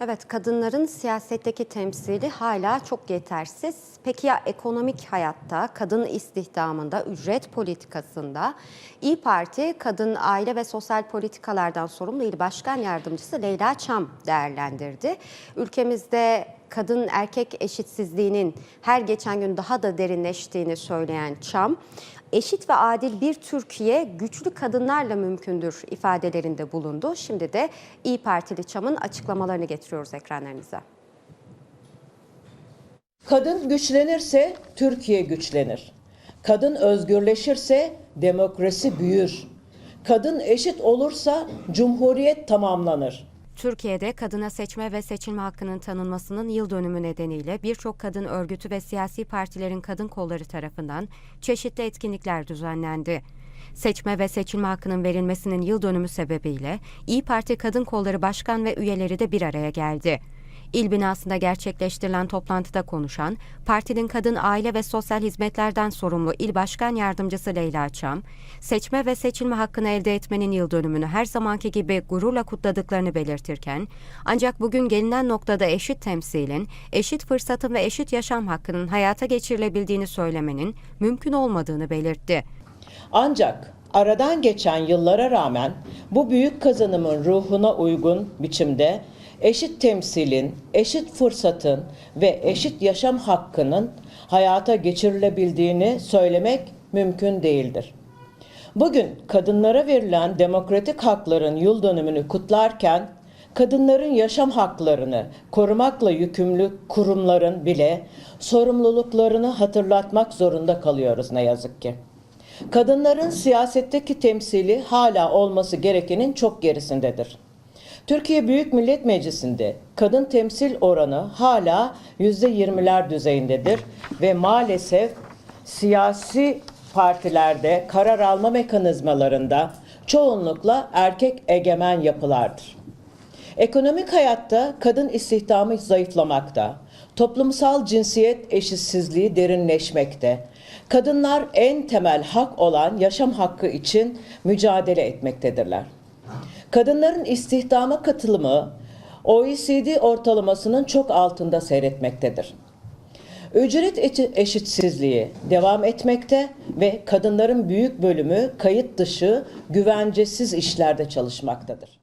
Evet, kadınların siyasetteki temsili hala çok yetersiz. Peki ya ekonomik hayatta, kadın istihdamında, ücret politikasında İyi Parti Kadın Aile ve Sosyal Politikalardan sorumlu İl Başkan Yardımcısı Leyla Çam değerlendirdi. Ülkemizde kadın erkek eşitsizliğinin her geçen gün daha da derinleştiğini söyleyen Çam, eşit ve adil bir Türkiye güçlü kadınlarla mümkündür ifadelerinde bulundu. Şimdi de İyi Partili Çam'ın açıklamalarını getiriyoruz ekranlarınıza. Kadın güçlenirse Türkiye güçlenir. Kadın özgürleşirse demokrasi büyür. Kadın eşit olursa cumhuriyet tamamlanır. Türkiye'de kadına seçme ve seçilme hakkının tanınmasının yıl dönümü nedeniyle birçok kadın örgütü ve siyasi partilerin kadın kolları tarafından çeşitli etkinlikler düzenlendi. Seçme ve seçilme hakkının verilmesinin yıl dönümü sebebiyle İyi Parti Kadın Kolları Başkan ve üyeleri de bir araya geldi. İl binasında gerçekleştirilen toplantıda konuşan partinin Kadın Aile ve Sosyal Hizmetlerden sorumlu İl Başkan Yardımcısı Leyla Çam, seçme ve seçilme hakkını elde etmenin yıl dönümünü her zamanki gibi gururla kutladıklarını belirtirken, ancak bugün gelinen noktada eşit temsilin, eşit fırsatın ve eşit yaşam hakkının hayata geçirilebildiğini söylemenin mümkün olmadığını belirtti. Ancak aradan geçen yıllara rağmen bu büyük kazanımın ruhuna uygun biçimde eşit temsilin, eşit fırsatın ve eşit yaşam hakkının hayata geçirilebildiğini söylemek mümkün değildir. Bugün kadınlara verilen demokratik hakların yıl dönümünü kutlarken kadınların yaşam haklarını korumakla yükümlü kurumların bile sorumluluklarını hatırlatmak zorunda kalıyoruz ne yazık ki. Kadınların siyasetteki temsili hala olması gerekenin çok gerisindedir. Türkiye Büyük Millet Meclisi'nde kadın temsil oranı hala %20'ler düzeyindedir ve maalesef siyasi partilerde karar alma mekanizmalarında çoğunlukla erkek egemen yapılardır. Ekonomik hayatta kadın istihdamı zayıflamakta, toplumsal cinsiyet eşitsizliği derinleşmekte. Kadınlar en temel hak olan yaşam hakkı için mücadele etmektedirler. Kadınların istihdama katılımı OECD ortalamasının çok altında seyretmektedir. Ücret eşi- eşitsizliği devam etmekte ve kadınların büyük bölümü kayıt dışı güvencesiz işlerde çalışmaktadır.